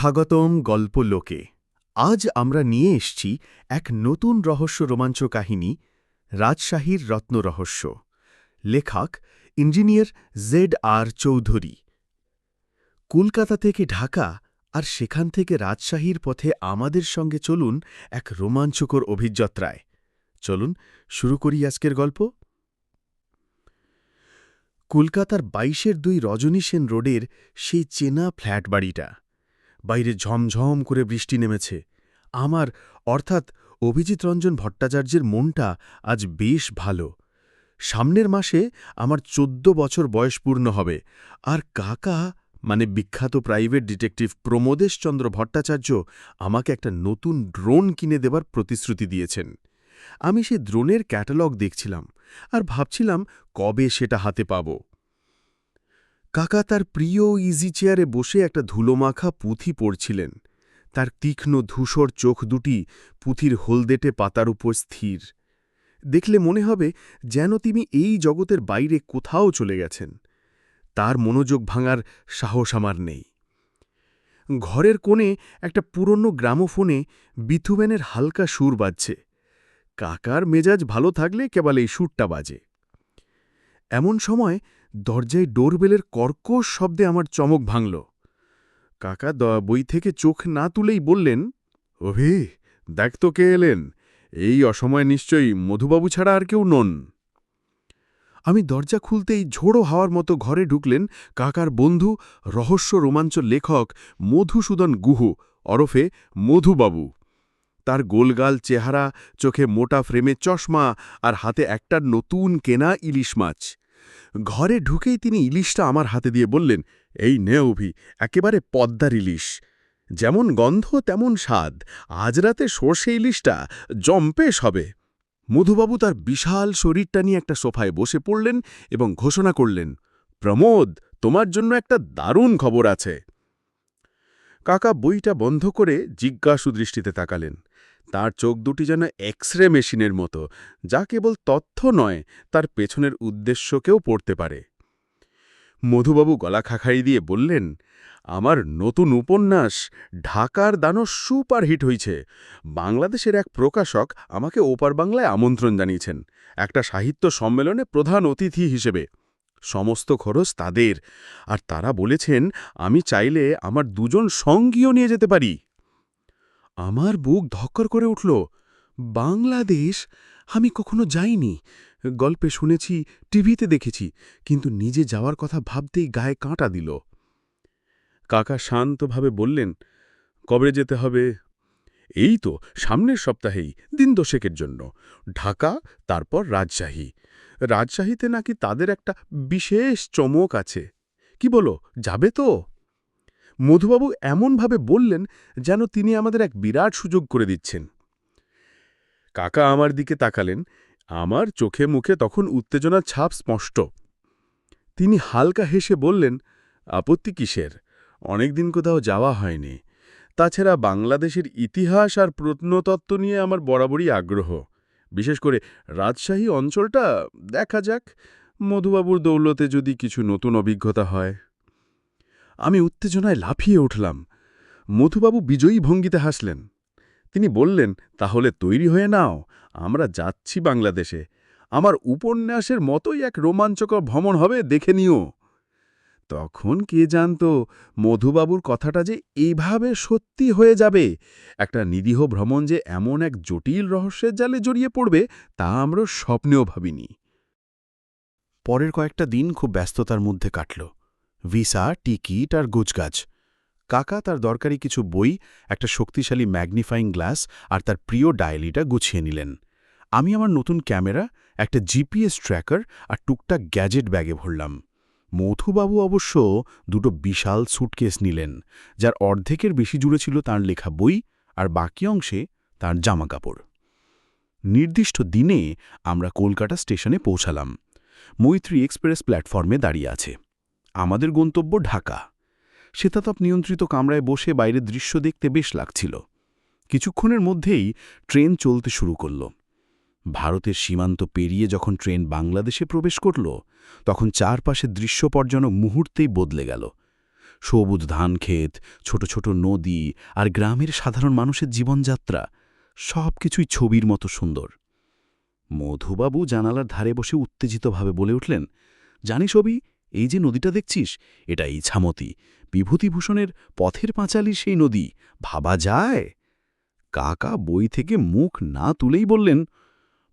স্বাগতম গল্প লোকে। আজ আমরা নিয়ে এসছি এক নতুন রহস্য রোমাঞ্চ কাহিনী রাজশাহীর রত্ন রহস্য। লেখক engineer Z R Chowdhury. Kolkata থেকে ঢাকা আর সেখান থেকে রাজশাহীর পথে আমাদের সঙ্গে চলুন এক রোমাঞ্চকর অভিযাত্রায়। চলুন, শুরু করি আজকের গল্প। কলকাতার বাইশের দুই রজনী সেন রোডের সেই চেনা ফ্ল্যাট বাড়িটা। বাইরে ঝমঝম করে বৃষ্টি নেমেছে। আমার, অর্থাৎ অভিজিৎ রঞ্জন ভট্টাচার্যের মনটা আজ বেশ ভালো। সামনের মাসে আমার চোদ্দ বছর বয়স পূর্ণ হবে। আর কাকা মানে বিখ্যাত প্রাইভেট ডিটেকটিভ প্রমোদেশচন্দ্র ভট্টাচার্য আমাকে একটা নতুন ড্রোন কিনে দেবার প্রতিশ্রুতি দিয়েছেন। আমি সেই ড্রোনের ক্যাটালগ দেখছিলাম আর ভাবছিলাম কবে সেটা হাতে পাব। কাকা তার প্রিয় ইজি চেয়ারে বসে একটা ধুলোমাখা পুঁথি পড়ছিলেন। তার তীক্ষ্ণ ধূসর চোখ দুটি পুঁথির হলদেটে পাতার উপর স্থির। দেখলে মনে হবে যেন তিনি এই জগতের বাইরে কোথাও চলে গেছেন। তার মনোযোগ ভাঙার সাহস আমার নেই। ঘরের কোণে একটা পুরনো গ্রামোফোনে বিথুবেনের হালকা সুর বাজছে। কাকার মেজাজ ভালো থাকলে কেবল এই সুরটা বাজে। এমন সময় দরজায় ডোরবেলের কর্কশ শব্দে আমার চমক ভাঙল। কাকা বই থেকে চোখ না তুলেই বললেন, অভি, দেখ তো কে এলেন। এই অসময়ে নিশ্চয়ই মধুবাবু ছাড়া আর কেউ নন। আমি দরজা খুলতেই ঝোড়ো হাওয়ার মতো ঘরে ঢুকলেন কাকার বন্ধু, রহস্য রোমাঞ্চ লেখক মধুসূদন গুহ অরফে মধুবাবু। তার গোলগাল চেহারা, চোখে মোটা ফ্রেমে চশমা আর হাতে একটা নতুন কেনা ইলিশ মাছ। ঘরে ঢুকেই তিনি ইলিশটা আমার হাতে দিয়ে বললেন, এই নে অভি, একেবারে পদ্মার ইলিশ। যেমন গন্ধ, তেমন স্বাদ। আজ রাতে সর্ষে ইলিশটা জম্পেশ হবে। মধুবাবু তার বিশাল শরীরটা নিয়ে একটা সোফায় বসে পড়লেন এবং ঘোষণা করলেন, প্রমোদ, তোমার জন্য একটা দারুণ খবর আছে। কাকা বইটা বন্ধ করে জিজ্ঞাসু দৃষ্টিতে তাকালেন। তার চোখ দুটি যেন এক্স রে মেশিনের মতো, যা কেবল তথ্য নয়, তার পেছনের উদ্দেশ্যকেও পড়তে পারে। মধুবাবু গলা খাখাই দিয়ে বললেন, আমার নতুন উপন্যাস ঢাকার দানো সুপার হিট হয়েছে বাংলাদেশের এক প্রকাশক আমাকে ওপার বাংলায় আমন্ত্রণ জানিয়েছেন, একটা সাহিত্য সম্মেলনে প্রধান অতিথি হিসেবে। সমস্ত খরচ তাদের, আর তারা বলেছেন, আমি চাইলে আমার দুজন সঙ্গীও নিয়ে যেতে পারি। আমার বুক ধক্কর করে উঠল। বাংলাদেশ? আমি কখনো যাইনি। গল্পে শুনেছি, টিভিতে দেখেছি, কিন্তু নিজে যাওয়ার কথা ভাবতেই গায়ে কাঁটা দিল। কাকা শান্তভাবে বললেন, কবে যেতে হবে? এই তো, সামনের সপ্তাহেই, দিন দশেকের জন্য। ঢাকা, তারপর রাজশাহী। রাজশাহীতে নাকি তাদের একটা বিশেষ চমক আছে। কি বলো, যাবে তো? মধুবাবু এমনভাবে বললেন যেন তিনি আমাদের এক বিরাট সুযোগ করে দিচ্ছেন। কাকা আমার দিকে তাকালেন। আমার চোখে মুখে তখন উত্তেজনার ছাপ স্পষ্ট। তিনি হালকা হেসে বললেন, আপত্তি কিসের? অনেকদিন কোথাও যাওয়া হয়নি। তাছাড়া বাংলাদেশের ইতিহাস আর প্রত্নতত্ত্ব নিয়ে আমার বরাবরই আগ্রহ। বিশেষ করে রাজশাহী অঞ্চলটা দেখা যাক। মধুবাবুর দৌলতে যদি কিছু নতুন অভিজ্ঞতা হয়। আমি উত্তেজনায় লাফিয়ে উঠলাম। মধুবাবু বিজয়ী ভঙ্গিতে হাসলেন। তিনি বললেন, তাহলে তৈরি হয়ে নাও, আমরা যাচ্ছি বাংলাদেশে। আমার উপন্যাসের মতোই এক রোমাঞ্চকর ভ্রমণ হবে, দেখে নিও। তখন কে জানত মধুবাবুর কথাটা যে এইভাবে সত্যি হয়ে যাবে? একটা নিরীহ ভ্রমণ যে এমন এক জটিল রহস্যের জালে জড়িয়ে পড়বে, তা আমরা স্বপ্নেও ভাবিনি। পরের কয়েকটা দিন খুব ব্যস্ততার মধ্যে কাটল। ভিসা, টিকিট আর গুজগাছ কাকা তার দরকারি কিছু বই, একটা শক্তিশালী ম্যাগনিফাইং গ্লাস আর তার প্রিয় ডায়েলিটা গুছিয়ে নিলেন। আমি আমার নতুন ক্যামেরা, একটা জিপিএস ট্র্যাকার আর টুকটাক গ্যাজেট ব্যাগে ভরলাম। মথুবাবু অবশ্য দুটো বিশাল সুটকেস নিলেন, যার অর্ধেকের বেশি জুড়ে ছিল তার লেখা বই আর বাকি অংশে তার জামাকাপড়। নির্দিষ্ট দিনে আমরা কলকাতা স্টেশনে পৌঁছালাম। মৈত্রী এক্সপ্রেস প্ল্যাটফর্মে দাঁড়িয়ে আছে। আমাদের গন্তব্য ঢাকা। শীতাতাপ নিয়ন্ত্রিত কামরায় বসে বাইরের দৃশ্য দেখতে বেশ লাগছিল। কিছুক্ষণের মধ্যেই ট্রেন চলতে শুরু করল। ভারতের সীমান্ত পেরিয়ে যখন ট্রেন বাংলাদেশে প্রবেশ করল, তখন চারপাশের দৃশ্যপট মুহূর্তেই বদলে গেল। সবুজ ধান ক্ষেত, ছোট ছোট নদী আর গ্রামের সাধারণ মানুষের জীবনযাত্রা সব কিছুই ছবির মতো সুন্দর। মধুবাবু জানালার ধারে বসে উত্তেজিতভাবে বলে উঠলেন, জানিস অবি এই যে নদীটা দেখছিস, এটা ইছামতি। বিভূতিভূষণের পথের পাঁচালি সেই নদী। ভাবা যায়? কাকা বই থেকে মুখ না তুলেই বললেন,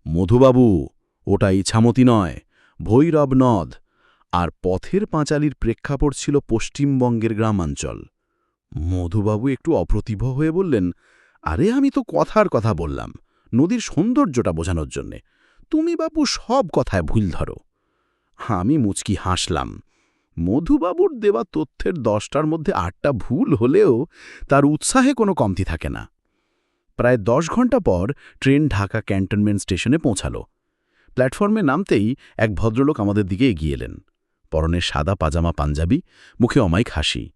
মধুবাবু, ওটা ইছামতি নয় ভৈরব নদ আর পথের পাঁচালির প্রেক্ষাপট ছিল পশ্চিমবঙ্গের গ্রামাঞ্চল। মধুবাবু একটু অপ্রতিভ হয়ে বললেন, আরে, আমি তো কথার কথা বললাম, নদীর সৌন্দর্যটা বোঝানোর জন্যে। তুমি বাপু সব কথায় ভুল ধরো। আমি মুচকি হাসলাম। মধুবাবুর দেওয়া তথ্যের দশটার মধ্যে আটটা ভুল হলেও তার উৎসাহে কোনো কমতি থাকে না। প্রায় দশ ঘণ্টা পর ট্রেন ঢাকা ক্যান্টনমেন্ট স্টেশনে পৌঁছালো। প্ল্যাটফর্মে নামতেই এক ভদ্রলোক আমাদের দিকে এগিয়ে এলেন। পরনের সাদা পাজামা পাঞ্জাবি, মুখে অমায়িক হাসি।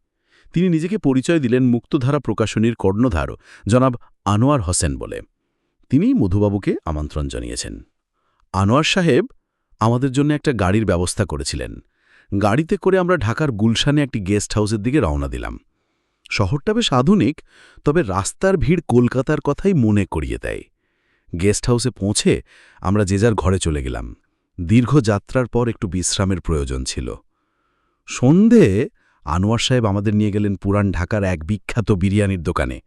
তিনি নিজেকে পরিচয় দিলেন মুক্তধারা প্রকাশনীর কর্ণধার, জনাব আনোয়ার হোসেন বলে। তিনি মধুবাবুকে আমন্ত্রণ জানিয়েছেন। আনোয়ার সাহেব আমাদের জন্য একটা গাড়ির ব্যবস্থা করেছিলেন। গাড়িতে করে আমরা ঢাকার গুলশানে একটি গেস্ট হাউসের দিকে রওনা দিলাম। শহরটা বেশ আধুনিক, তবে রাস্তার ভিড় কলকাতার কথাই মনে করিয়ে দেয়। গেস্ট হাউসে পৌঁছে আমরা যে যার ঘরে চলে গেলাম। দীর্ঘ যাত্রার পর একটু বিশ্রামের প্রয়োজন ছিল। সন্ধে আনোয়ার সাহেব আমাদের নিয়ে গেলেন পুরান ঢাকার এক বিখ্যাত বিরিয়ানির দোকানে।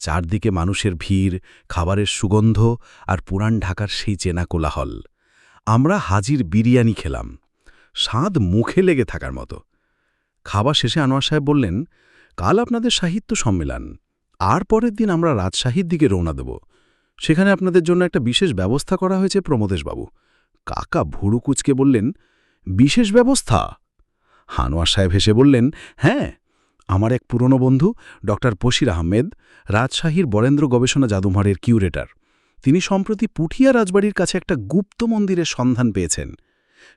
চারদিকে মানুষের ভিড়, খাবারের সুগন্ধ আর পুরান ঢাকার সেই চেনা কোলাহল। আমরা হাজির বিরিয়ানি খেলাম। স্বাদ মুখে লেগে থাকার মতো। খাবার শেষে আনোয়ার সাহেব বললেন, কাল আপনাদের সাহিত্য সম্মেলন। আর পরের দিন আমরা রাজশাহীর দিকে রওনা দেব। সেখানে আপনাদের জন্য একটা বিশেষ ব্যবস্থা করা হয়েছে প্রমোদেশবাবু। কাকা ভুরু কুচকে বললেন, বিশেষ ব্যবস্থা? হানোয়ার সাহেব হেসে বললেন হ্যাঁ আমার এক পুরনো বন্ধু, ডক্টর পশির আহমেদ, রাজশাহীর বরেন্দ্র গবেষণা জাদুঘরের কিউরেটর। তিনি সম্প্রতি পুঠিয়া রাজবাড়ির কাছে একটা গুপ্ত মন্দিরের সন্ধান পেয়েছেন।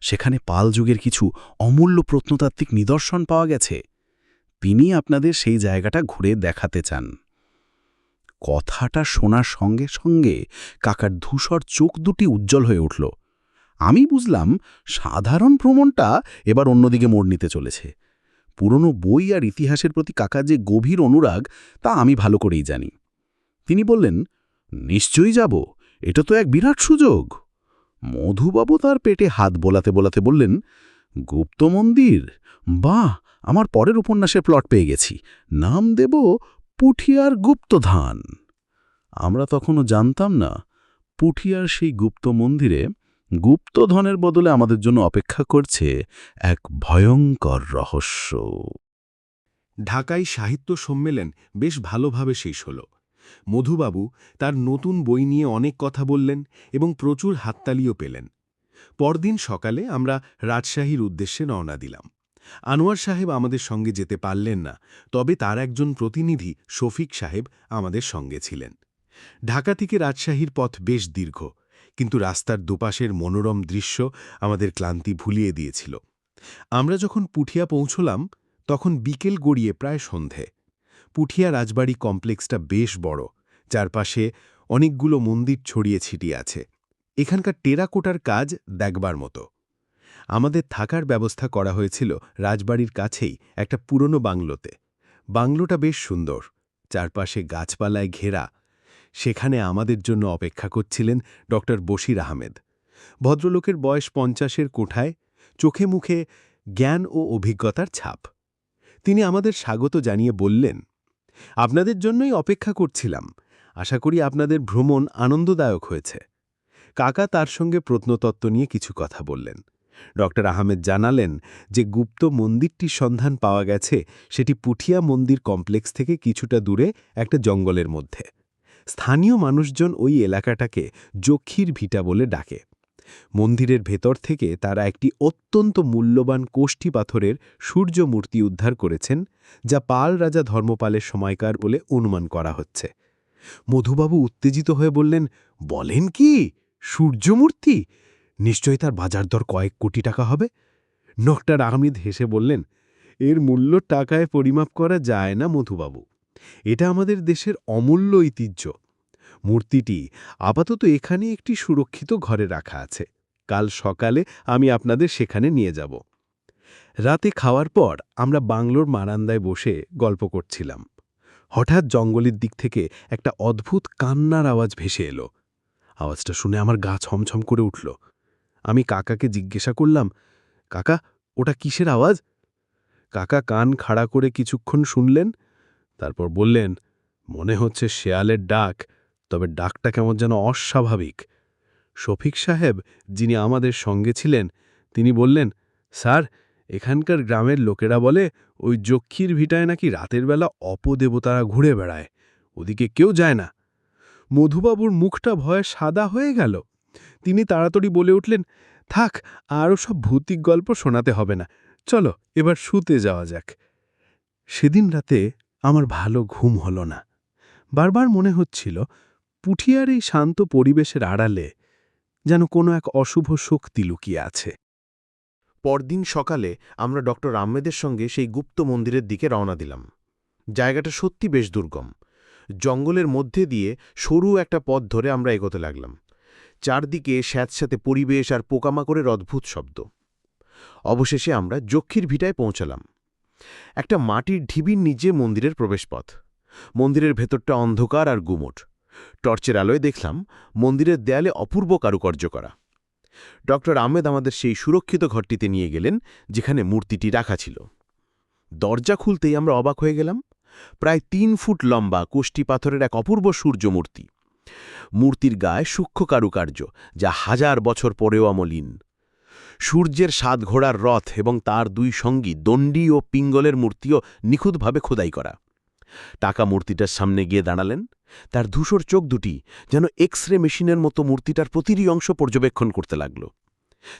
সেখানে পাল যুগের কিছু অমূল্য প্রত্নতাত্ত্বিক নিদর্শন পাওয়া গেছে। তিনি আপনাদের সেই জায়গাটা ঘুরে দেখাতে চান। কথাটা শোনার সঙ্গে সঙ্গে কাকার ধূসর চোখ দুটি উজ্জ্বল হয়ে উঠল। আমি বুঝলাম সাধারণ ভ্রমণটা এবার অন্যদিকে মোড় নিতে চলেছে। পুরনো বই আর ইতিহাসের প্রতি কাকার যে গভীর অনুরাগ, তা আমি ভালো করেই জানি। তিনি বললেন নিশ্চয়ই যাব, এটা তো এক বিরাট সুযোগ। মধুবাবু তার পেটে হাত বোলাতে বোলাতে বললেন, গুপ্ত মন্দির? বাহ, আমার পরের উপন্যাসের প্লট পেয়ে গেছি। নাম দেব পুঠিয়ার গুপ্তধান। আমরা তখনও জানতাম না, পুঠিয়ার সেই গুপ্ত মন্দিরে গুপ্তধনের বদলে আমাদের জন্য অপেক্ষা করছে এক ভয়ঙ্কর রহস্য। ঢাকায় সাহিত্য সম্মেলন বেশ ভালোভাবে শেষ হল। মধুবাবু তার নতুন বই নিয়ে অনেক কথা বললেন এবং প্রচুর হাততালিও পেলেন। পরদিন সকালে আমরা রাজশাহীর উদ্দেশ্যে রওনা দিলাম। আনোয়ার সাহেব আমাদের সঙ্গে যেতে পারলেন না, তবে তার একজন প্রতিনিধি শফিক সাহেব আমাদের সঙ্গে ছিলেন। ঢাকা থেকে রাজশাহীর পথ বেশ দীর্ঘ, কিন্তু রাস্তার দুপাশের মনোরম দৃশ্য আমাদের ক্লান্তি ভুলিয়ে দিয়েছিল। আমরা যখন পুঠিয়া পৌঁছলাম, তখন বিকেল গড়িয়ে প্রায় সন্ধে। পুঠিয়া রাজবাড়ি কমপ্লেক্সটা বেশ বড়, চারপাশে অনেকগুলো মন্দির ছড়িয়ে ছিটিয়ে আছে। এখানকার টেরাকোটার কাজ দেখবার মতো। আমাদের থাকার ব্যবস্থা করা হয়েছিল রাজবাড়ির কাছেই, একটা পুরনো বাংলোতে। বাংলোটা বেশ সুন্দর, চারপাশে গাছপালায় ঘেরা। সেখানে আমাদের জন্য অপেক্ষা করছিলেন ড বশির আহমেদ। ভদ্রলোকের বয়স পঞ্চাশের কোঠায় চোখে মুখে জ্ঞান ও অভিজ্ঞতার ছাপ। তিনি আমাদের স্বাগত জানিয়ে বললেন আপনাদের জন্যই অপেক্ষা করছিলাম। আশা করি আপনাদের ভ্রমণ আনন্দদায়ক হয়েছে। কাকা তার সঙ্গে প্রত্নতত্ত্ব নিয়ে কিছু কথা বললেন। ড আহমেদ জানালেন যে গুপ্ত মন্দিরটির সন্ধান পাওয়া গেছে সেটি পুঠিয়া মন্দির কমপ্লেক্স থেকে কিছুটা দূরে একটা জঙ্গলের মধ্যে। স্থানীয় মানুষজন ওই এলাকাটাকে যক্ষীর ভিটা বলে ডাকে। মন্দিরের ভেতর থেকে তারা একটি অত্যন্ত মূল্যবান কোষ্ঠী পাথরের সূর্য মূর্তি উদ্ধার করেছেন, যা পাল রাজা ধর্মপালের সময়কার বলে অনুমান করা হচ্ছে। মধুবাবু উত্তেজিত হয়ে বললেন, বলেন কি? সূর্যমূর্তি? নিশ্চয়ই তার বাজার দর কয়েক কোটি টাকা হবে? ডক্টর আহমিদ হেসে বললেন, এর মূল্য টাকায় পরিমাপ করা যায় না মধুবাবু। এটা আমাদের দেশের অমূল্য ঐতিহ্য। মূর্তিটি আপাতত এখানে একটি সুরক্ষিত ঘরে রাখা আছে। কাল সকালে আমি আপনাদের সেখানে নিয়ে যাব। রাতে খাওয়ার পর আমরা বাংলোর মারান্দায় বসে গল্প করছিলাম। হঠাৎ জঙ্গলের দিক থেকে একটা অদ্ভুত কান্নার আওয়াজ ভেসে এলো। আওয়াজটা শুনে আমার গা ছমছম করে উঠল। আমি কাকাকে জিজ্ঞাসা করলাম, কাকা, ওটা কিসের আওয়াজ? কাকা কান খাড়া করে কিছুক্ষণ শুনলেন, তারপর বললেন, মনে হচ্ছে শেয়ালের ডাক। তবে ডাকটা কেমন যেন অস্বাভাবিক। শফিক সাহেব, যিনি আমাদের সঙ্গে ছিলেন, তিনি বললেন, স্যার, এখানকার গ্রামের লোকেরা বলে ওই যক্ষীর ভিটায় নাকি রাতের বেলা অপদেবতারা ঘুরে বেড়ায়, ওদিকে কেউ যায় না। মধুবাবুর মুখটা ভয়ে সাদা হয়ে গেল। তিনি তাড়াতাড়ি বলে উঠলেন, থাক, আরও সব ভৌতিক গল্প শোনাতে হবে না, চলো এবার শুতে যাওয়া যাক। সেদিন রাতে আমার ভালো ঘুম হল না। বারবার মনে হচ্ছিল পুঠিয়ার এই শান্ত পরিবেশের আড়ালে যেন কোনো এক অশুভ শক্তি লুকিয়ে আছে। পরদিন সকালে আমরা ডক্টর আহমেদের সঙ্গে সেই গুপ্ত মন্দিরের দিকে রওনা দিলাম। জায়গাটা সত্যি বেশ দুর্গম। জঙ্গলের মধ্যে দিয়ে সরু একটা পথ ধরে আমরা এগোতে লাগলাম। চারদিকে স্যাঁতস্যাঁতে পরিবেশ আর পোকামাকড়ের অদ্ভুত শব্দ। অবশেষে আমরা যক্ষীর ভিটায় পৌঁছালাম। একটা মাটির ঢিবির নিচে মন্দিরের প্রবেশপথ। মন্দিরের ভেতরটা অন্ধকার আর গুমট। টর্চের আলোয় দেখলাম মন্দিরের দেয়ালে অপূর্ব কারুকার্য করা। ডক্টর আহমেদ আমাদের সেই সুরক্ষিত ঘরটিতে নিয়ে গেলেন, যেখানে মূর্তিটি রাখা ছিল। দরজা খুলতেই আমরা অবাক হয়ে গেলাম। প্রায় তিন ফুট লম্বা কোষ্টি পাথরের এক অপূর্ব সূর্য মূর্তি। মূর্তির গায়ে সূক্ষ্ম কারুকার্য, যা হাজার বছর পরেও অমলিন। সূর্যের সাত ঘোড়ার রথ এবং তার দুই সঙ্গী দণ্ডি ও পিঙ্গলের মূর্তিও নিখুঁতভাবে খোদাই করা। টাকা মূর্তিটার সামনে গিয়ে দাঁড়ালেন। তার ধূসর চোখ দুটি যেন এক্স রে মেশিনের মতো মূর্তিটার প্রতিটি অংশ পর্যবেক্ষণ করতে লাগল।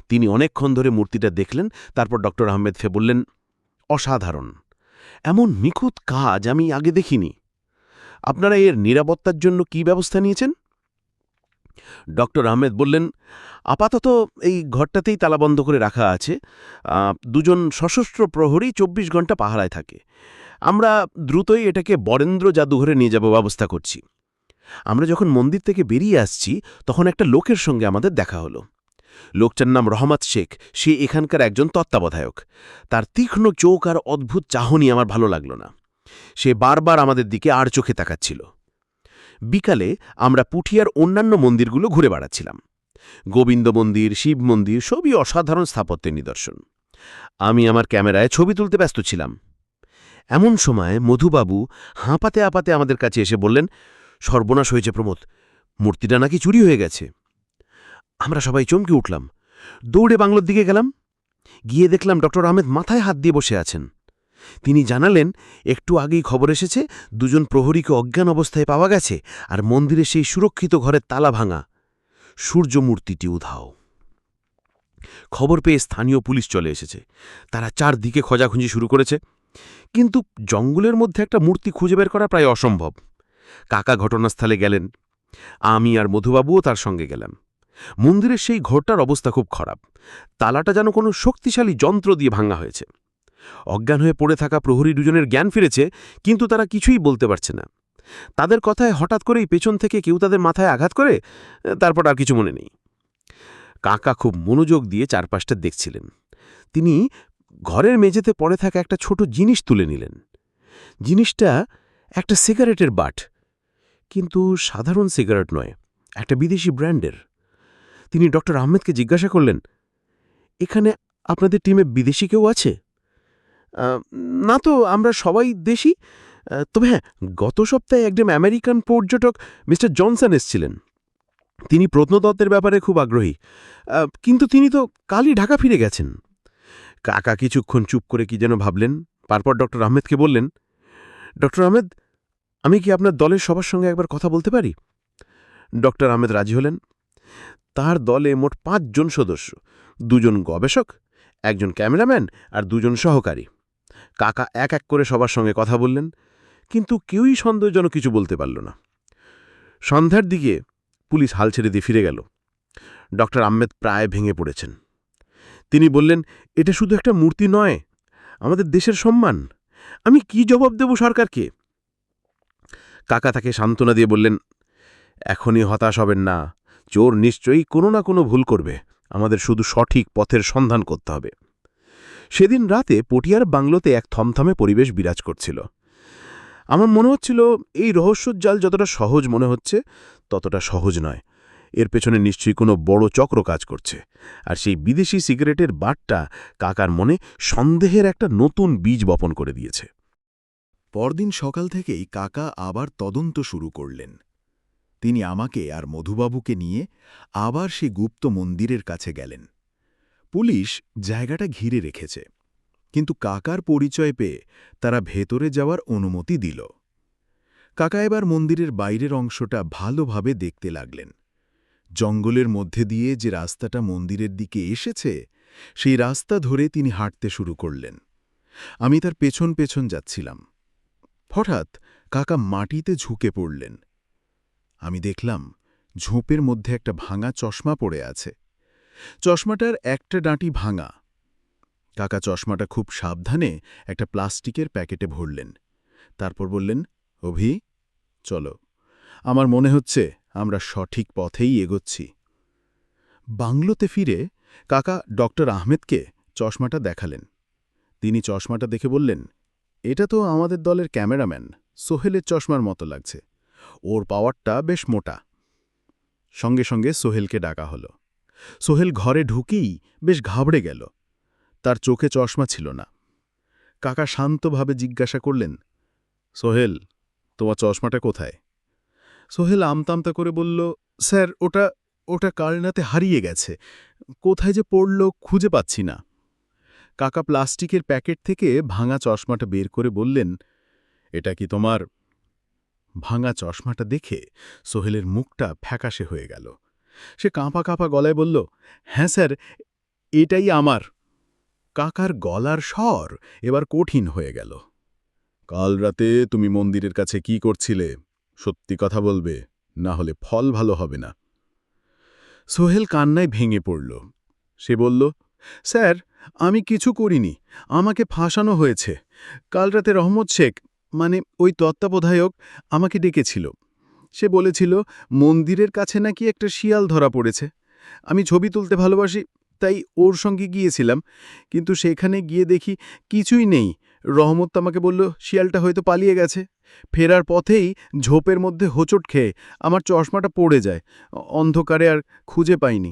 তিনি অনেকক্ষণ ধরে মূর্তিটা দেখলেন, তারপর ডক্টর আহমেদ ফে বললেন, অসাধারণ। এমন নিখুঁত কাজ আমি আগে দেখিনি। আপনারা এর নিরাপত্তার জন্য কি ব্যবস্থা নিয়েছেন? ডক্টর আহমেদ বললেন, আপাতত এই ঘরটাতেই তালাবন্ধ করে রাখা আছে। দুজন সশস্ত্র প্রহরী চব্বিশ ঘণ্টা পাহারায় থাকে। আমরা দ্রুতই এটাকে বরেন্দ্র জাদুঘরে নিয়ে যাব ব্যবস্থা করছি। আমরা যখন মন্দির থেকে বেরিয়ে আসছি, তখন একটা লোকের সঙ্গে আমাদের দেখা হলো। লোকটার নাম রহমত শেখ। সে এখানকার একজন তত্ত্বাবধায়ক। তার তীক্ষ্ণ চোখ আর অদ্ভুত চাহনি আমার ভালো লাগল না। সে বারবার আমাদের দিকে আর চোখে তাকাচ্ছিল। বিকালে আমরা পুঠিয়ার অন্যান্য মন্দিরগুলো ঘুরে বেড়াচ্ছিলাম। গোবিন্দ মন্দির, শিব মন্দির সবই অসাধারণ স্থাপত্যের নিদর্শন। আমি আমার ক্যামেরায় ছবি তুলতে ব্যস্ত ছিলাম। এমন সময় মধুবাবু হাঁপাতে আপাতে আমাদের কাছে এসে বললেন, সর্বনাশ হয়েছে প্রমোদ, মূর্তিটা নাকি চুরি হয়ে গেছে। আমরা সবাই চমকে উঠলাম, দৌড়ে বাংলোর দিকে গেলাম, গিয়ে দেখলাম ডক্টর আহমেদ মাথায় হাত দিয়ে বসে আছেন। তিনি জানালেন, একটু আগেই খবর এসেছে, দুজন প্রহরীকে অজ্ঞান অবস্থায় পাওয়া গেছে আর মন্দিরে সেই সুরক্ষিত ঘরের তালা ভাঙা সূর্যমূর্তিটি উধাও। খবর পেয়ে স্থানীয় পুলিশ চলে এসেছে। তারা চারদিকে খোঁজাখুঁজি শুরু করেছে। কিন্তু জঙ্গলের মধ্যে একটা মূর্তি খুঁজে বের করা প্রায় অসম্ভব। কাকা ঘটনাস্থলে গেলেন। আমি আর মধুবাবুও তার সঙ্গে গেলাম। মন্দিরের সেই ঘরটার অবস্থা খুব খারাপ। তালাটা যেন কোনো শক্তিশালী যন্ত্র দিয়ে ভাঙা হয়েছে। অজ্ঞান হয়ে পড়ে থাকা প্রহরী দুজনের জ্ঞান ফিরেছে, কিন্তু তারা কিছুই বলতে পারছে না। তাদের কথায় হঠাৎ করেই পেছন থেকে কেউ তাদের মাথায় আঘাত করে, তারপর আর কিছু মনে নেই। কাকা খুব মনোযোগ দিয়ে চারপাশটা দেখছিলেন। তিনি ঘরের মেঝেতে পড়ে থাকা একটা ছোট জিনিস তুলে নিলেন। জিনিসটা একটা সিগারেটের বাট, কিন্তু সাধারণ সিগারেট নয়, একটা বিদেশি ব্র্যান্ডের। তিনি ডক্টর আহমেদকে জিজ্ঞাসা করলেন, এখানে আপনাদের টিমে বিদেশি কেউ আছে? না তো, আমরা সবাই দেশি। তবে হ্যাঁ গত সপ্তাহে একজন আমেরিকান পর্যটক মিস্টার জনসন এসছিলেন। তিনি প্রত্নতত্ত্বের ব্যাপারে খুব আগ্রহী। কিন্তু তিনি তো কালই ঢাকা ফিরে গেছেন। কাকা কিছুক্ষণ চুপ করে কি যেন ভাবলেন। তারপর ডক্টর আহমেদকে বললেন, ডক্টর আহমেদ, আমি কি আপনার দলের সবার সঙ্গে একবার কথা বলতে পারি? ডক্টর আহমেদ রাজি হলেন। তার দলে মোট পাঁচজন সদস্য, দুজন গবেষক, একজন ক্যামেরাম্যান আর দুজন সহকারী। কাকা এক এক করে সবার সঙ্গে কথা বললেন, কিন্তু কেউই সন্দেহজনক কিছু বলতে পারল না। সন্ধ্যার দিকে পুলিশ হাল ছেড়ে দিয়ে ফিরে গেল। ডক্টর আহমেদ প্রায় ভেঙে পড়েছেন। তিনি বললেন, এটা শুধু একটা মূর্তি নয়, আমাদের দেশের সম্মান। আমি কি জবাব দেব সরকারকে? কাকা তাকে সান্ত্বনা দিয়ে বললেন, এখনই হতাশ হবেন না। চোর নিশ্চয়ই কোনো না কোনো ভুল করবে। আমাদের শুধু সঠিক পথের সন্ধান করতে হবে। সেদিন রাতে পটিয়ার বাংলোতে এক থমথমে পরিবেশ বিরাজ করছিল। আমার মনে হচ্ছিল, এই রহস্যর জাল যতটা সহজ মনে হচ্ছে, ততটা সহজ নয়। এর পেছনে নিশ্চয়ই কোনো বড় চক্র কাজ করছে। আর সেই বিদেশি সিগারেটের বাটটা কাকার মনে সন্দেহের একটা নতুন বীজ বপন করে দিয়েছে। পরদিন সকাল থেকেই কাকা আবার তদন্ত শুরু করলেন। তিনি আমাকে আর মধুবাবুকে নিয়ে আবার সেই গুপ্ত মন্দিরের কাছে গেলেন। পুলিশ জায়গাটা ঘিরে রেখেছে, কিন্তু কাকার পরিচয় পেয়ে তারা ভেতরে যাওয়ার অনুমতি দিল। কাকা এবার মন্দিরের বাইরের অংশটা ভালোভাবে দেখতে লাগলেন। জঙ্গলের মধ্যে দিয়ে যে রাস্তাটা মন্দিরের দিকে এসেছে, সেই রাস্তা ধরে তিনি হাঁটতে শুরু করলেন। আমি তার পেছন পেছন যাচ্ছিলাম। হঠাৎ কাকা মাটিতে ঝুঁকে পড়লেন। আমি দেখলাম ঝোপের মধ্যে একটা ভাঙা চশমা পড়ে আছে। চশমাটার একটা ডাঁটি ভাঙা। কাকা চশমাটা খুব সাবধানে একটা প্লাস্টিকের প্যাকেটে ভরলেন। তারপর বললেন, অভি, চলো। আমার মনে হচ্ছে আমরা সঠিক পথেই এগোচ্ছি। বাংলোতে ফিরে কাকা ডক্টর আহমেদকে চশমাটা দেখালেন। তিনি চশমাটা দেখে বললেন, এটা তো আমাদের দলের ক্যামেরাম্যান, সোহেলের চশমার মতো লাগছে। ওর পাওয়ারটা বেশ মোটা। সঙ্গে সঙ্গে সোহেলকে ডাকা হলো। সোহেল ঘরে ঢুকেই বেশ ঘাবড়ে গেল। তার চোখে চশমা ছিল না। কাকা শান্তভাবে জিজ্ঞাসা করলেন, সোহেল, তোমার চশমাটা কোথায়? সোহেল আমতামতা করে বলল, স্যার, ওটা ওটা কালনাতে হারিয়ে গেছে। কোথায় যে পড়ল খুঁজে পাচ্ছি না। কাকা প্লাস্টিকের প্যাকেট থেকে ভাঙা চশমাটা বের করে বললেন, এটা কি তোমার? ভাঙা চশমাটা দেখে সোহেলের মুখটা ফ্যাকাশে হয়ে গেল। সে কাঁপা কাঁপা গলায় বলল হ্যাঁ স্যার, এটাই আমার। কাকার গলার স্বর এবার কঠিন হয়ে গেল। কাল রাতে তুমি মন্দিরের কাছে কি করছিলে? সত্যি কথা বলবে, না হলে ফল ভালো হবে না। সোহেল কান্নায় ভেঙে পড়ল। সে বলল, স্যার, আমি কিছু করিনি, আমাকে ফাঁসানো হয়েছে। কাল রাতে রহমত শেখ মানে ওই তত্ত্বাবধায়ক, আমাকে ডেকেছিল। সে বলেছিল, মন্দিরের কাছে নাকি একটা শিয়াল ধরা পড়েছে। আমি ছবি তুলতে ভালোবাসি, তাই ওর সঙ্গে গিয়েছিলাম, কিন্তু সেখানে গিয়ে দেখি কিছুই নেই। রহমত আমাকে বলল, শিয়ালটা হয়তো পালিয়ে গেছে। ফেরার পথেই ঝোপের মধ্যে হোঁচট খেয়ে আমার চশমাটা পড়ে যায়। অন্ধকারে আর খুঁজে পাইনি।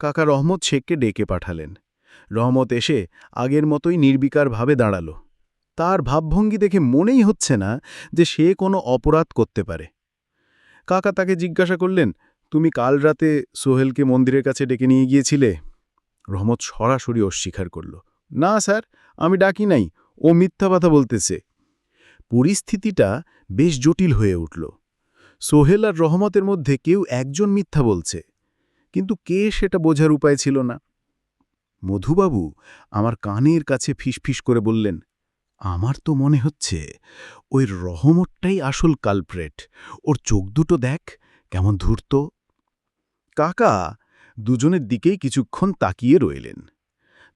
কাকা রহমত শেখকে ডেকে পাঠালেন। রহমত এসে আগের মতোই নির্বিকারভাবে দাঁড়াল। তার ভাবভঙ্গি দেখে মনেই হচ্ছে না যে সে কোনো অপরাধ করতে পারে। কাকা তাকে জিজ্ঞাসা করলেন, তুমি কাল রাতে সোহেলকে মন্দিরের কাছে ডেকে নিয়ে গিয়েছিলে? রহমত সরাসরি অস্বীকার করল, না স্যার, আমি ডাকি নাই। ও মিথ্যা কথা বলতেছে। পরিস্থিতিটা বেশ জটিল হয়ে উঠল। সোহেল আর রহমতের মধ্যে কেউ একজন মিথ্যা বলছে, কিন্তু কে সেটা বোঝার উপায় ছিল না। মধুবাবু আমার কানের কাছে ফিসফিস করে বললেন, আমার তো মনে হচ্ছে ওই রহমতটাই আসল কালপ্রেট ওর চোখ দুটো দেখ, কেমন ধূর্ত। কাকা, দুজনের দিকেই কিছুক্ষণ তাকিয়ে রইলেন।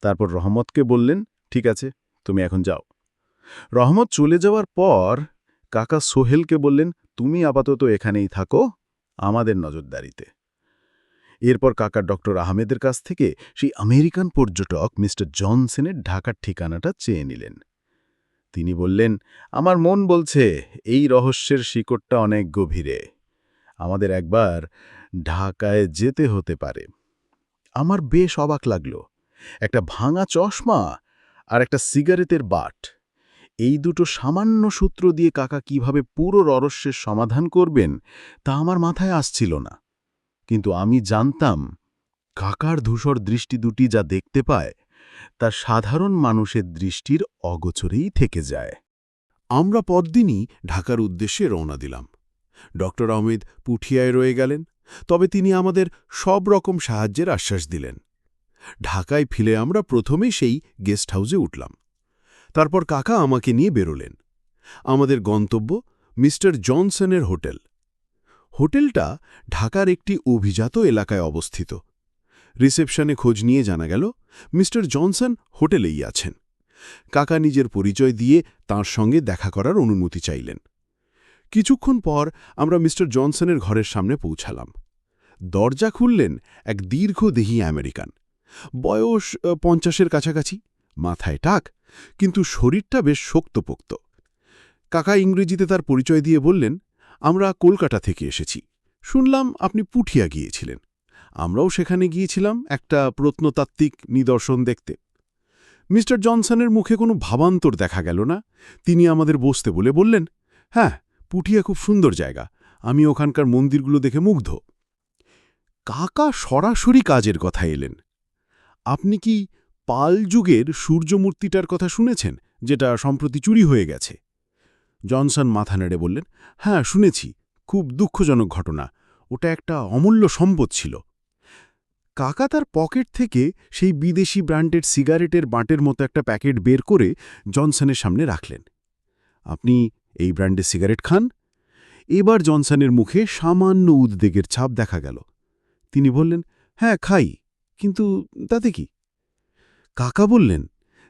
তারপর রহমতকে বললেন, ঠিক আছে। তুমি এখন যাও। রহমত চলে যাওয়ার পর কাকা সোহেলকে বললেন, তুমি আপাতত এখানেই থাকো, আমাদের নজরদারিতে। এরপর কাকা ডক্টর আহমেদের কাছ থেকে সেই আমেরিকান পর্যটক মিস্টার জনসনের ঢাকার ঠিকানাটা চেয়ে নিলেন। তিনি বললেন, আমার মন বলছে এই রহস্যের শিকড়টা অনেক গভীরে। আমাদের একবার ঢাকায় যেতে হতে পারে। আমার বেশ অবাক লাগল। একটা ভাঙা চশমা আর একটা সিগারেটের বাট। এই দুটো সামান্য সূত্র দিয়ে কাকা কীভাবে পুরো রহস্যের সমাধান করবেন, তা আমার মাথায় আসছিল না। কিন্তু আমি জানতাম, কাকার ধূসর দৃষ্টি দুটি যা দেখতে পায়, তা সাধারণ মানুষের দৃষ্টির অগোচরেই থেকে যায়। আমরা পরদিনই ঢাকার উদ্দেশ্যে রওনা দিলাম। ডক্টর আহমেদ পুঠিয়ায় রয়ে গেলেন, তবে তিনি আমাদের সব রকম সাহায্যের আশ্বাস দিলেন। ঢাকায় ফিরে আমরা প্রথমেই সেই গেস্ট হাউসে উঠলাম। তারপর কাকা আমাকে নিয়ে বেরোলেন। আমাদের গন্তব্য মিস্টার জনসনের হোটেল। হোটেলটা ঢাকার একটি অভিজাত এলাকায় অবস্থিত। রিসেপশনে খোঁজ নিয়ে জানা গেল, মিস্টার জনসন হোটেলেই আছেন। কাকা নিজের পরিচয় দিয়ে তার সঙ্গে দেখা করার অনুমতি চাইলেন। কিছুক্ষণ পর আমরা মিস্টার জনসনের ঘরের সামনে পৌঁছালাম। দরজা খুললেন এক দীর্ঘদেহী আমেরিকান। বয়স পঞ্চাশের কাছাকাছি। মাথায় টাক, কিন্তু শরীরটা বেশ শক্তপোক্ত। কাকা ইংরেজিতে তার পরিচয় দিয়ে বললেন, আমরা কলকাতা থেকে এসেছি। শুনলাম আপনি পুঠিয়া গিয়েছিলেন। আমরাও সেখানে গিয়েছিলাম একটা প্রত্নতাত্ত্বিক নিদর্শন দেখতে। মিস্টার জনসনের মুখে কোনো ভাবান্তর দেখা গেল না। তিনি আমাদের বসতে বলে বললেন হ্যাঁ পুঠিয়া খুব সুন্দর জায়গা। আমি ওখানকার মন্দিরগুলো দেখে মুগ্ধ। কাকা সরাসরি কাজের কথা এলেন। আপনি কি পাল যুগের সূর্যমূর্তিটার কথা শুনেছেন, যেটা সম্প্রতি চুরি হয়ে গেছে? জনসন মাথা নেড়ে বললেন হ্যাঁ শুনেছি। খুব দুঃখজনক ঘটনা। ওটা একটা অমূল্য সম্পদ ছিল। কাকা তার পকেট থেকে সেই বিদেশি ব্র্যান্ডের সিগারেটের বাঁটের মতো একটা প্যাকেট বের করে জনসনের সামনে রাখলেন। আপনি এই ব্র্যান্ডের সিগারেট খান? এবার জনসনের মুখে সামান্য উদ্বেগের ছাপ দেখা গেল। তিনি বললেন হ্যাঁ খাই। কিন্তু তাতে কি? কাকা বললেন,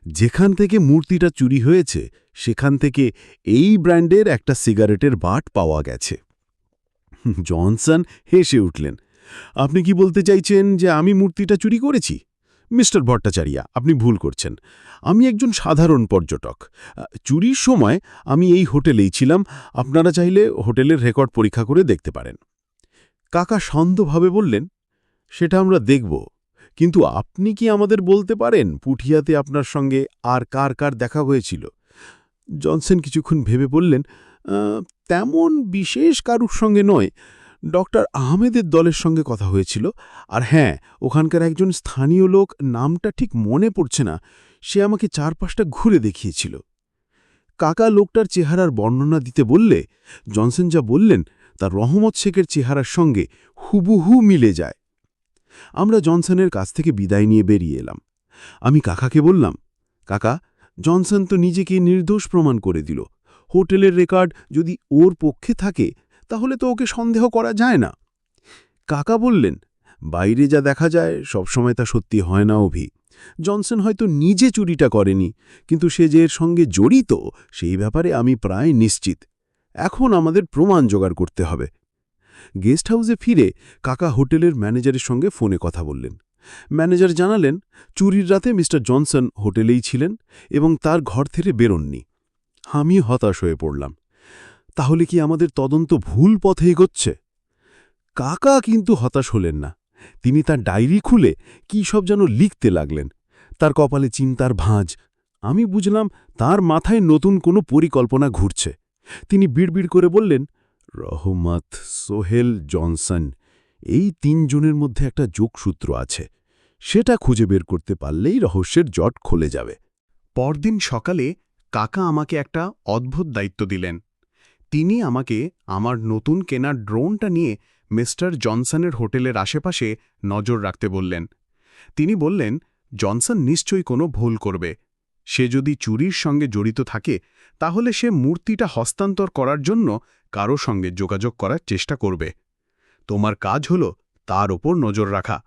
যেখান থেকে মূর্তিটা চুরি হয়েছে, সেখান থেকে এই ব্র্যান্ডের একটা সিগারেটের বাট পাওয়া গেছে। জনসন হেসে উঠলেন, আপনি কি বলতে চাইছেন যে আমি মূর্তিটা চুরি করেছি? মিস্টার ভট্টাচারিয়া, আপনি ভুল করছেন। আমি একজন সাধারণ পর্যটক। চুরির সময় আমি এই হোটেলেই ছিলাম, আপনারা চাইলে হোটেলের রেকর্ড পরীক্ষা করে দেখতে পারেন। কাকা সন্দভাবে বললেন, সেটা আমরা দেখব। কিন্তু আপনি কি আমাদের বলতে পারেন পুঠিয়াতে আপনার সঙ্গে আর কার কার দেখা হয়েছিল? জনসন কিছুক্ষণ ভেবে বললেন তেমন বিশেষ কারুর সঙ্গে নয়। ডক্টর আহমেদের দলের সঙ্গে কথা হয়েছিল। আর হ্যাঁ ওখানকার একজন স্থানীয় লোক নামটা ঠিক মনে পড়ছে না। সে আমাকে চারপাশটা ঘুরে দেখিয়েছিল। কাকা লোকটার চেহারার বর্ণনা দিতে বললে, জনসন যা বললেন তা রহমত শেখের চেহারার সঙ্গে হুবহু মিলে যায়। আমরা জনসনের কাছ থেকে বিদায় নিয়ে বেরিয়ে এলাম। আমি কাকাকে বললাম, কাকা, জনসন তো নিজেকে নির্দোষ প্রমাণ করে দিল। হোটেলের রেকর্ড যদি ওর পক্ষে থাকে, তাহলে তো ওকে সন্দেহ করা যায় না। কাকা বললেন, বাইরে যা দেখা যায় সবসময় তা সত্যি হয় না অভি। জনসন হয়তো নিজে চুরিটা করেনি, কিন্তু সে যে এর সঙ্গে জড়িত, সেই ব্যাপারে আমি প্রায় নিশ্চিত। এখন আমাদের প্রমাণ জোগাড় করতে হবে। গেস্ট হাউসে ফিরে কাকা হোটেলের ম্যানেজারের সঙ্গে ফোনে কথা বললেন। ম্যানেজার জানালেন, চুরির রাতে মিস্টার জনসন হোটেলেই ছিলেন এবং তার ঘর থেকে বেরোননি। আমি হতাশ হয়ে পড়লাম। তাহলে কি আমাদের তদন্ত ভুল পথে এগোচ্ছে? কাকা কিন্তু হতাশ হলেন না। তিনি তার ডায়েরি খুলে কী সব যেন লিখতে লাগলেন। তার কপালে চিন্তার ভাঁজ। আমি বুঝলাম তার মাথায় নতুন কোনো পরিকল্পনা ঘুরছে। তিনি বিড়বিড় করে বললেন রহমত, সোহেল জনসন, এই তিনজনের মধ্যে একটা যোগসূত্র আছে। সেটা খুঁজে বের করতে পারলেই রহস্যের জট খুলে যাবে। পরদিন সকালে কাকা আমাকে একটা অদ্ভুত দায়িত্ব দিলেন। তিনি আমাকে আমার নতুন কেনা ড্রোনটা নিয়ে মিস্টার জনসনের হোটেলের আশেপাশে নজর রাখতে বললেন। তিনি বললেন, জনসন নিশ্চয়ই কোনো ভুল করবে। সে যদি চুরির সঙ্গে জড়িত থাকে, তাহলে সে মূর্তিটা হস্তান্তর করার জন্য কারও সঙ্গে যোগাযোগ করার চেষ্টা করবে। তোমার কাজ হল তার ওপর নজর রাখা।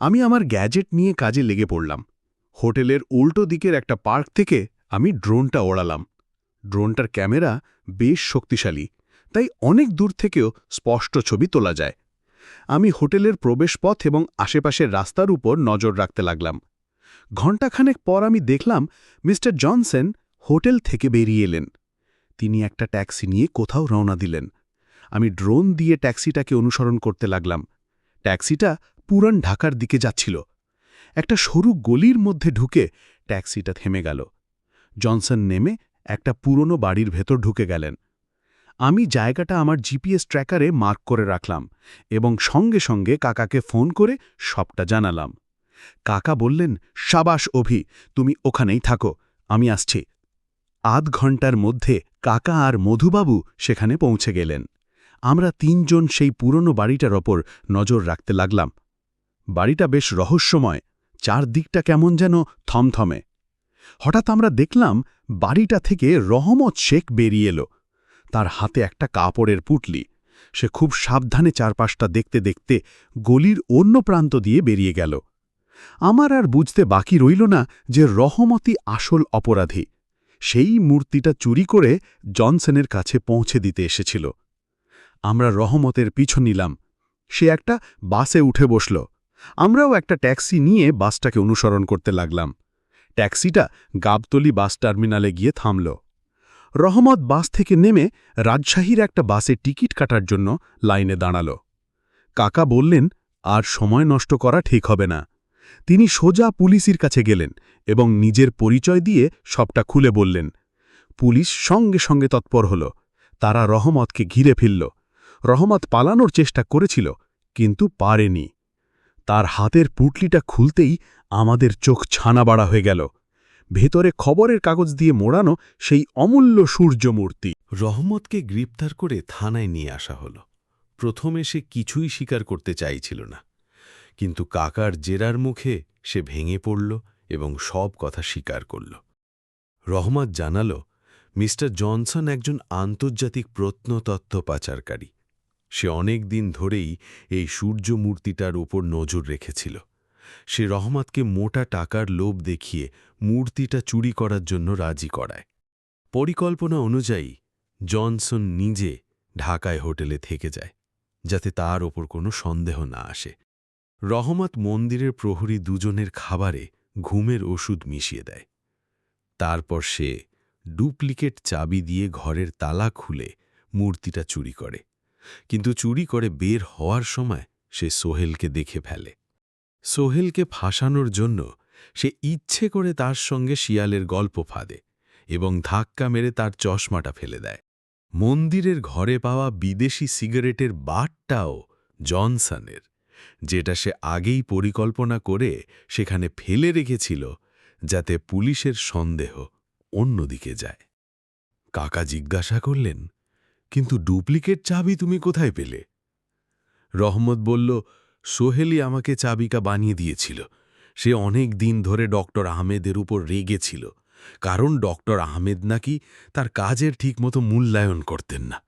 আমি আমার গ্যাজেট নিয়ে কাজে লেগে পড়লাম। হোটেলের উল্টো দিকের একটা পার্ক থেকে আমি ড্রোনটা ওড়ালাম। ড্রোনটার ক্যামেরা বেশ শক্তিশালী, তাই অনেক দূর থেকেও স্পষ্ট ছবি তোলা যায়। আমি হোটেলের প্রবেশপথ এবং আশেপাশের রাস্তার উপর নজর রাখতে লাগলাম। ঘণ্টাখানেক পর আমি দেখলাম মিস্টার জনসন হোটেল থেকে বেরিয়ে এলেন। তিনি একটা ট্যাক্সি নিয়ে কোথাও রওনা দিলেন। আমি ড্রোন দিয়ে ট্যাক্সিটাকে অনুসরণ করতে লাগলাম। ট্যাক্সিটা পুরান ঢাকার দিকে যাচ্ছিল। একটা সরু গলির মধ্যে ঢুকে ট্যাক্সিটা থেমে গেল। জনসন নেমে একটা পুরনো বাড়ির ভেতর ঢুকে গেলেন। আমি জায়গাটা আমার জিপিএস ট্র্যাকারে মার্ক করে রাখলাম এবং সঙ্গে সঙ্গে কাকাকে ফোন করে সবটা জানালাম। কাকা বললেন, সাবাস, অভি, তুমি ওখানেই থাকো, আমি আসছি। আধ ঘণ্টার মধ্যে কাকা আর মধুবাবু সেখানে পৌঁছে গেলেন। আমরা তিনজন সেই পুরনো বাড়িটার ওপর নজর রাখতে লাগলাম। বাড়িটা বেশ রহস্যময়, চারদিকটা কেমন যেন থমথমে। হঠাৎ আমরা দেখলাম বাড়িটা থেকে রহমত শেখ বেরিয়ে এলো। তার হাতে একটা কাপড়ের পুটলি। সে খুব সাবধানে চারপাশটা দেখতে দেখতে গলির অন্য প্রান্ত দিয়ে বেরিয়ে গেল। আমার আর বুঝতে বাকি রইল না যে রহমতই আসল অপরাধী। সেই মূর্তিটা চুরি করে জনসনের কাছে পৌঁছে দিতে এসেছিল। আমরা রহমতের পিছু নিলাম। সে একটা বাসে উঠে বসল। আমরাও একটা ট্যাক্সি নিয়ে বাসটাকে অনুসরণ করতে লাগলাম। ট্যাক্সিটা গাবতলি বাস টার্মিনালে গিয়ে থামল। রহমত বাস থেকে নেমে রাজশাহীর একটা বাসে টিকিট কাটার জন্য লাইনে দাঁড়াল। কাকা বললেন, আর সময় নষ্ট করা ঠিক হবে না। তিনি সোজা পুলিশের কাছে গেলেন এবং নিজের পরিচয় দিয়ে সবটা খুলে বললেন। পুলিশ সঙ্গে সঙ্গে তৎপর হল। তারা রহমতকে ঘিরে ফেলল। রহমত পালানোর চেষ্টা করেছিল, কিন্তু পারেনি। তার হাতের পুটলিটা খুলতেই আমাদের চোখ ছানাবাড়া হয়ে গেল। ভেতরে খবরের কাগজ দিয়ে মোড়ানো সেই অমূল্য সূর্যমূর্তি। রহমতকে গ্রেপ্তার করে থানায় নিয়ে আসা হল। প্রথমে সে কিছুই স্বীকার করতে চাইছিল না। কিন্তু কাকার জেরার মুখে সে ভেঙে পড়ল এবং সব কথা স্বীকার করল। রহমত জানাল, মিস্টার জনসন একজন আন্তর্জাতিক প্রত্নতত্ত্ব পাচারকারী। সে অনেক দিন ধরেই এই সূর্যমূর্তিটার ওপর নজর রেখেছিল। সে রহমতকে মোটা টাকার লোভ দেখিয়ে মূর্তিটা চুরি করার জন্য রাজি করায়। পরিকল্পনা অনুযায়ী, জনসন নিজে ঢাকায় হোটেলে থেকে যায়, যাতে তার ওপর কোনো সন্দেহ না আসে। রহমত মন্দিরের প্রহরী দুজনের খাবারে ঘুমের ওষুধ মিশিয়ে দেয়। তারপর সে ডুপ্লিকেট চাবি দিয়ে ঘরের তালা খুলে মূর্তিটা চুরি করে। কিন্তু চুরি করে বের হওয়ার সময় সে সোহেলকে দেখে ফেলে। সোহেলকে ফাঁসানোর জন্য সে ইচ্ছে করে তার সঙ্গে শিয়ালের গল্প ফাঁদে এবং ধাক্কা মেরে তার চশমাটা ফেলে দেয়। মন্দিরের ঘরে পাওয়া বিদেশি সিগারেটের বাটটাও জনসনের। যেটা সে আগেই পরিকল্পনা করে সেখানে ফেলে রেখেছিল যাতে পুলিশের সন্দেহ অন্যদিকে যায়। কাকা জিজ্ঞাসা করলেন, কিন্তু ডুপ্লিকেট চাবি তুমি কোথায় পেলে? রহমত বলল সোহেলি আমাকে চাবিকা বানিয়ে দিয়েছিল। সে অনেক দিন ধরে ডক্টর আহমেদের উপর রেগেছিল কারণ ডক্টর আহমেদ নাকি তার কাজের ঠিকমতো মূল্যায়ন করতেন না।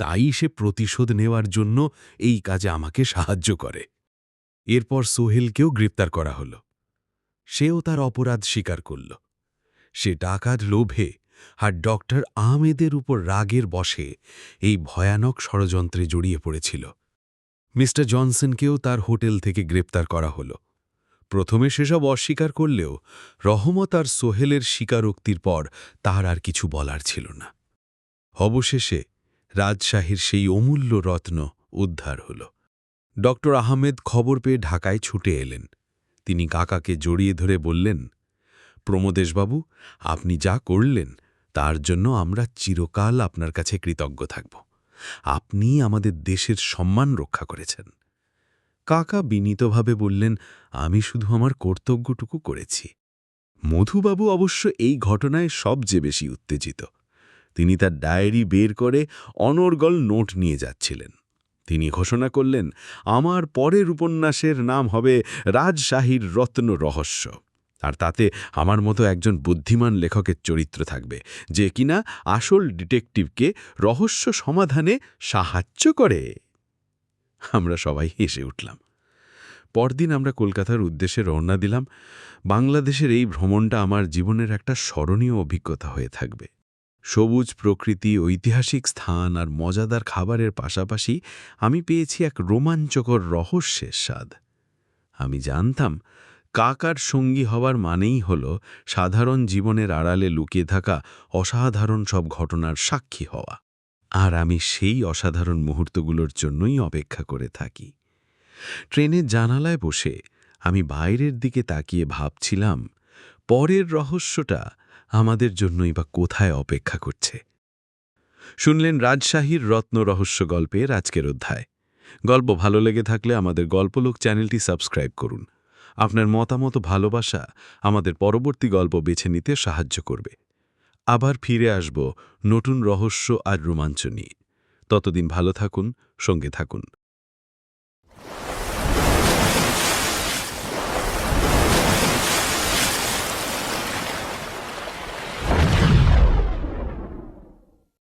তাই সে প্রতিশোধ নেওয়ার জন্য এই কাজে আমাকে সাহায্য করে। এরপর সোহেলকেও গ্রেপ্তার করা হল। সেও তার অপরাধ স্বীকার করল। সে ডাকাত লোভে আর ডক্টর আহমেদের উপর রাগের বসে এই ভয়ানক ষড়যন্ত্রে জড়িয়ে পড়েছিল। মিস্টার জনসনকেও তার হোটেল থেকে গ্রেপ্তার করা হল। প্রথমে সেসব অস্বীকার করলেও রহমত আর সোহেলের স্বীকারোক্তির পর তার আর কিছু বলার ছিল না। অবশেষে রাজশাহীর সেই অমূল্য রত্ন উদ্ধার হল। ড আহমেদ খবর পেয়ে ঢাকায় ছুটে এলেন। তিনি কাকাকে জড়িয়ে ধরে বললেন, প্রমোদেশবাবু, আপনি যা করলেন, তার জন্য আমরা চিরকাল আপনার কাছে কৃতজ্ঞ থাকব। আপনি আমাদের দেশের সম্মান রক্ষা করেছেন। কাকা বিনীতভাবে বললেন, আমি শুধু আমার কর্তব্যটুকু করেছি। মধুবাবু অবশ্য এই ঘটনায় সবচেয়ে বেশি উত্তেজিত। তিনি তার ডায়েরি বের করে অনর্গল নোট নিয়ে যাচ্ছিলেন। তিনি ঘোষণা করলেন, আমার পরের উপন্যাসের নাম হবে রাজশাহীর রত্ন রহস্য। আর তাতে আমার মতো একজন বুদ্ধিমান লেখকের চরিত্র থাকবে, যে কিনা আসল ডিটেকটিভকে রহস্য সমাধানে সাহায্য করে। আমরা সবাই হেসে উঠলাম। পরদিন আমরা কলকাতার উদ্দেশ্যে রওনা দিলাম। বাংলাদেশের এই ভ্রমণটা আমার জীবনের একটা স্মরণীয় অভিজ্ঞতা হয়ে থাকবে। সবুজ প্রকৃতি, ঐতিহাসিক স্থান আর মজাদার খাবারের পাশাপাশি আমি পেয়েছি এক রোমাঞ্চকর রহস্যের স্বাদ। আমি জানতাম, কাকার সঙ্গী হওয়ার মানেই হল সাধারণ জীবনের আড়ালে লুকিয়ে থাকা অসাধারণ সব ঘটনার সাক্ষী হওয়া। আর আমি সেই অসাধারণ মুহূর্তগুলোর জন্যই অপেক্ষা করে থাকি। ট্রেনের জানালায় বসে আমি বাইরের দিকে তাকিয়ে ভাবছিলাম, পরের রহস্যটা আমাদের জন্যই বা কোথায় অপেক্ষা করছে। শুনলেন রাজশাহীর রত্ন রহস্য গল্পের আজকের অধ্যায়। গল্প ভালো লেগে থাকলে আমাদের গল্পলোক চ্যানেলটি সাবস্ক্রাইব করুন। আপনার মতামত, ভালোবাসা আমাদের পরবর্তী গল্প বেছে নিতে সাহায্য করবে। আবার ফিরে আসব নতুন রহস্য আর রোমাঞ্চ নিয়ে। ততদিন ভালো থাকুন, সঙ্গে থাকুন।